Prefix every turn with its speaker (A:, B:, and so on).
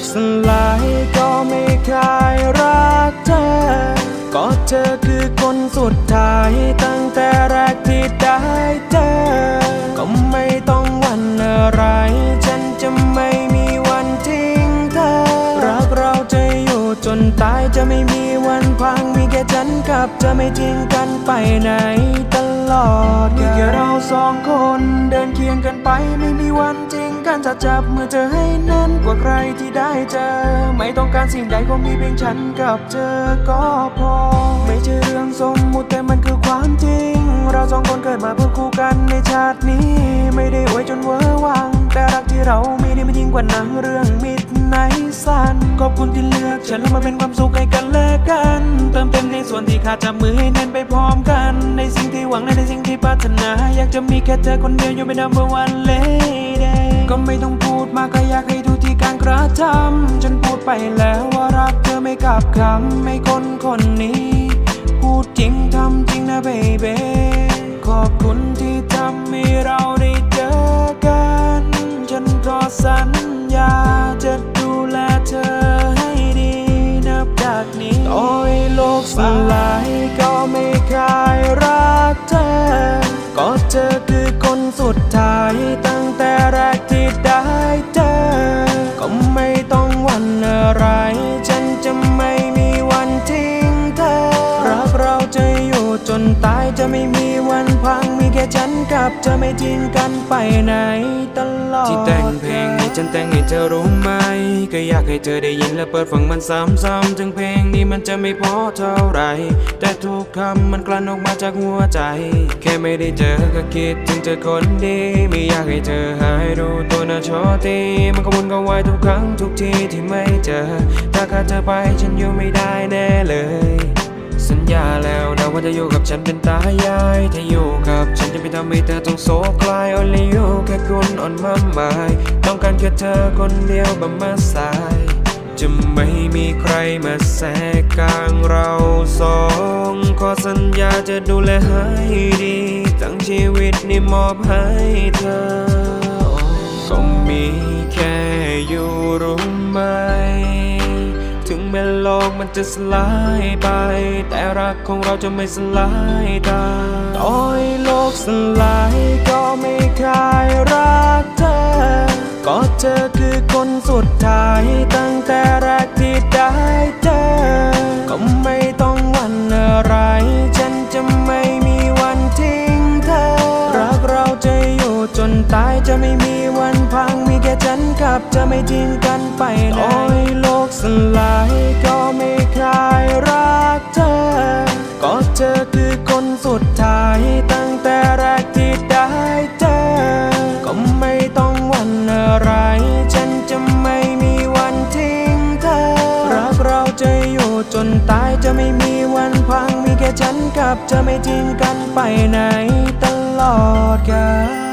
A: กสลายก็ไม่คลายรักเธอ ก็เธอคือคนสุดท้ายตั้งแต่แรกที่ได้เจอ ก็ไม่ต้องหวันอะไร ฉันจะไม่มีวันทิ้งเธอ รักเราจะอยู่จนตายจะไม่มีวันพัง มีแค่ฉันกับเธอไม่ทิ้งกันไปไหนตลอดมีแค่เราสองคนเดินเคียงกันไปไม่ ฉันทิ้งกันจะจับมือเธอให้แน่นกว่าใครที่ได้เจอ ไม่ต้องการสิ่งใดก็มีเพียงฉันกับเธอก็พอ ไม่ใช่เรื่องสมมุติแต่มันคือความจริง เราสองคนเกิดมาเพื่อคู่กันในชาตินี้ ไม่ได้อวยจนเวอร์วัง แต่รักที่เรามีนี่มันยิ่งกว่าหนังเรื่องมิดในสันขอบคุณที่เลือก ฉันแล้วมาเป็นความสุขให้กันและกัน เติมเต็มในส่วนที่ขาดจับมือให้แน่นไปพร้อมกัน ในสิ่งที่หวังและในสิ่งที่ปรารถนา อยากจะมีแค่เธอคนเดียวอยู่เป็น number one lady ก็ไม่ต้องพูดมากก็อยากให้ดูที่การกระทำฉันพูดไปแล้วว่ารักเธอไม่กลับคำไม่คนคนนี้ พูดจริงทำจริงนะ baby ขอบคุณที่ทำให้เราได้เจอกัน ฉันก็สัญญาจะดูแลเธอให้ดีนับจากนี้ต่อให้โลกสลายก็ไม่คลายรักเธอ ก็เธอคือคนสุดท้าย ตายจะไม่มีวันพัง มีแค่ฉันกับเธอไม่ทิ้งกันไปไหนตลอด
B: ที่แต่งเพลงนี้ฉันแต่งให้เธอรู้ไหม ก็อยากให้เธอได้ยินและเปิดฟังมันซ้ำๆถึงเพลงนี้มันจะไม่พอเท่าไหรแต่ทุกคำมันกลั่นออกมาจากหัวใจ แค่ไม่ได้เจอก็คิดถึงเธอคนดีไม่อยากให้เธอหายรู้ตัวนะโชตีมันก็วนก็วายทุกครั้งทุกทีที่ไม่เจอ ถ้าขาดเธอไปฉันอยู่ไม่ได้แน่เลย ว่าจะอยู่กับฉันเป็นตายายถ้าอยู่กับฉันจะไม่ทำให้เธอต้องโศกลาย only you แค่คุณอ่อนมาหมาย ต้องการแค่เธอคนเดียวบำมาสาย จะไม่มีใครมาแทรกกลางเราสองขอสัญญาจะดูแลให้ดี ทั้งชีวิตนี่มอบให้เธอ จะสลายไป แต่รักของเราจะไม่สลายตา
A: ต่อให้โลกสลายก็ไม่คลายรักเธอ ก็เธอคือคนสุดท้ายตั้งแต่แรก กับเธอไม่ทิ้งกันไปไหนต่อให้โลกสลายก็ไม่คลายรักเธอ ก็เธอคือคนสุดท้ายตั้งแต่แรกที่ได้เจอ ก็ไม่ต้องหวันอะไร ฉันจะไม่มีวันทิ้งเธอ รักเราจะอยู่จนตายจะไม่มีวันพังมีแค่ฉันกับเธอไม่ทิ้งกันไปไหนตลอดกาล